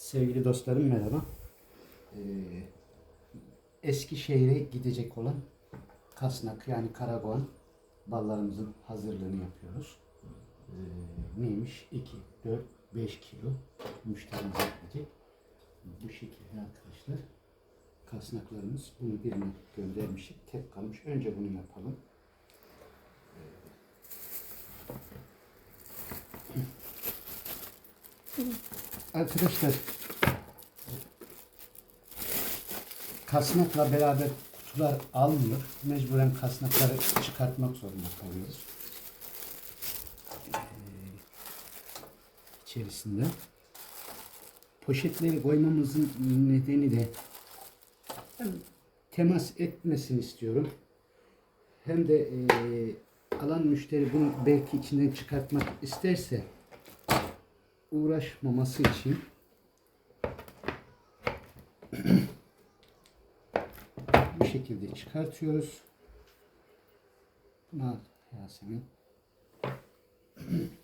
Sevgili dostlarım merhaba. Ee, Eskişehir'e gidecek olan kasnak yani karagoğan ballarımızın hazırlığını yapıyoruz. Ee, neymiş? 2, 4, 5 kilo müşterimize gidecek. Bu şekilde arkadaşlar. Kasnaklarımız bunu birine göndermiştik. Tek kalmış. Önce bunu yapalım. Arkadaşlar kasnakla beraber kutular almıyor. Mecburen kasnakları çıkartmak zorunda kalıyoruz. Ee, içerisinde. Poşetleri koymamızın nedeni de hem temas etmesini istiyorum. Hem de e, alan müşteri bunu belki içinden çıkartmak isterse uğraşmaması için bu şekilde çıkartıyoruz. Bunu al Yasemin.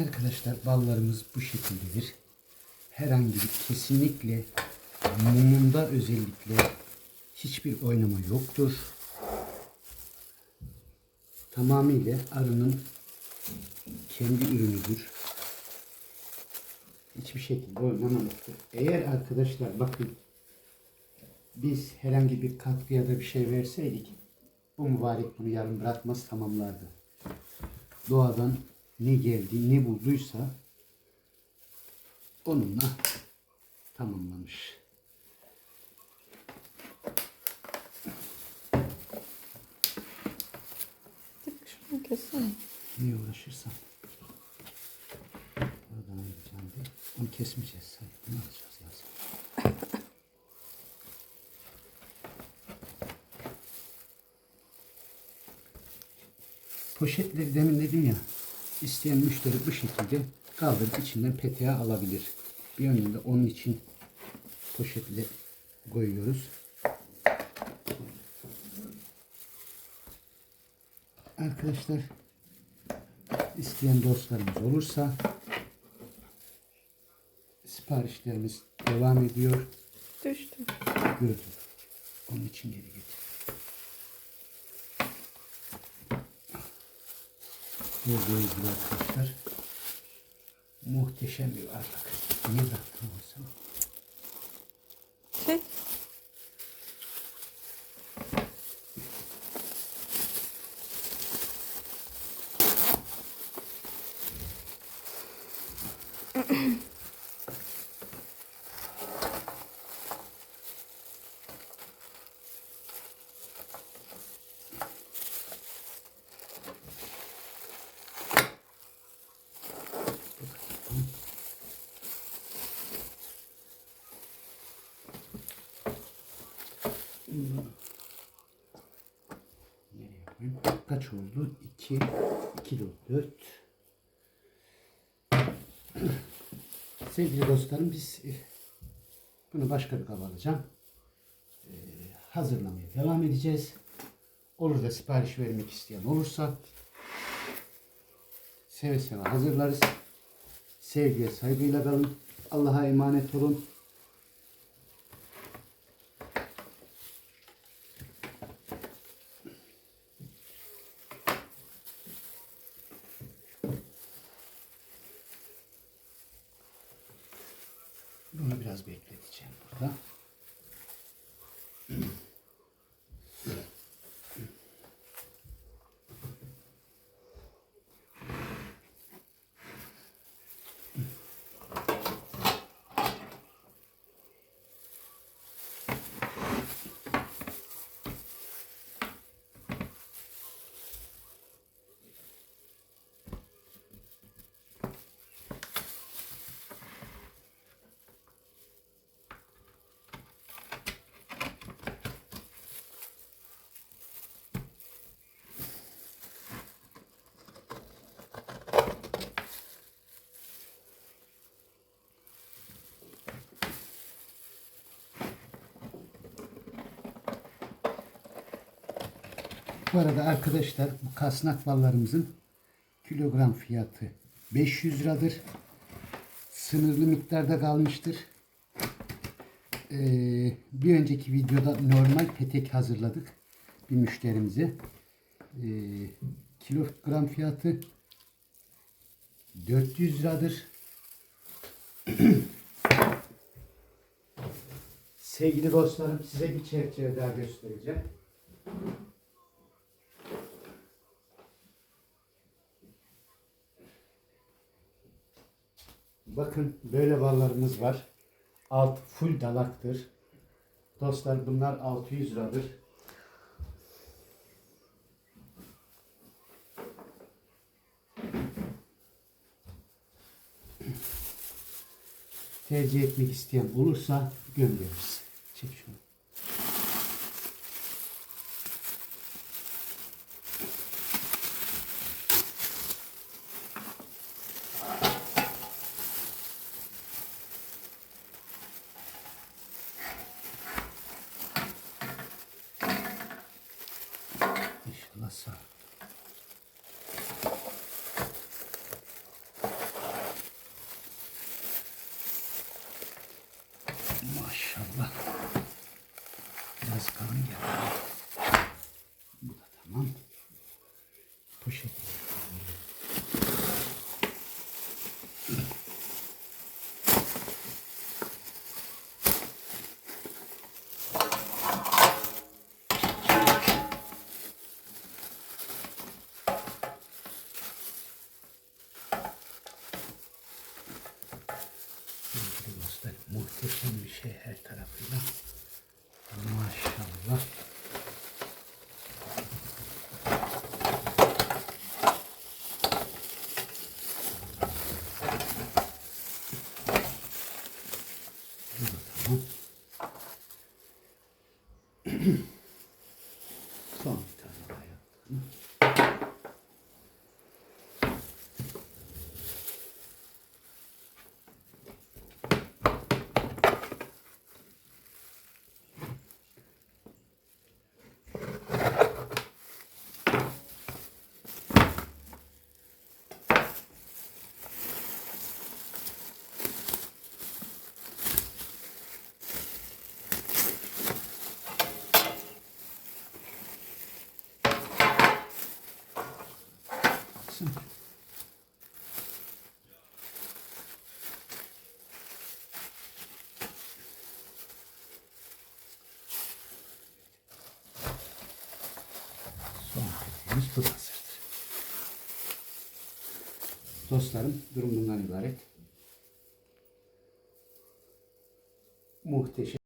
Arkadaşlar ballarımız bu şekildedir. Herhangi bir kesinlikle mumunda özellikle hiçbir oynama yoktur. Tamamıyla arının kendi ürünüdür. Hiçbir şekilde oynama yoktur. Eğer arkadaşlar bakın biz herhangi bir katkı ya da bir şey verseydik bu mübarek bunu yarım bırakmaz tamamlardı. Doğadan ne geldi, ne bulduysa onunla tamamlamış. Şunu kessene. Niye uğraşırsan. Oradan ayıracağım diye. Onu kesmeyeceğiz. Hayır, bunu alacağız lazım. Poşetleri demin dedim ya. İsteyen müşteri bu şekilde kaldırıp içinden peteğe alabilir. Bir yönünde onun için poşetle koyuyoruz. Arkadaşlar isteyen dostlarımız olursa siparişlerimiz devam ediyor. Düştü. Gördüm. Onun için geri getir. Gördüğünüz gibi arkadaşlar muhteşem bir varlık. Niye bıraktım onu sana? Kaç oldu? 2, 2 de 4. Sevgili dostlarım biz e, bunu başka bir kaba alacağım. E, hazırlamaya devam edeceğiz. Olur da sipariş vermek isteyen olursa seve seve hazırlarız. Sevgiye saygıyla kalın. Allah'a emanet olun. Bunu biraz bekleteceğim burada. Bu arada arkadaşlar bu kasnak ballarımızın kilogram fiyatı 500 liradır. Sınırlı miktarda kalmıştır. Ee, bir önceki videoda normal petek hazırladık bir müşterimize. Ee, kilogram fiyatı 400 liradır. Sevgili dostlarım size bir çerçeve daha göstereceğim. Bakın böyle ballarımız var. Alt full dalaktır. Dostlar bunlar 600 liradır. Tercih etmek isteyen olursa göndeririz. Çek şunu. Biraz kalın geldi. Bu da tamam. Poşet. Sevgili dostlar muhteşem bir şey her tarafıyla. Maşallah. Bu da tamam. Son bir tane daha yaptım. Baksana. Son bu da hazırdır. Dostlarım durum bundan ibaret. Muhteşem.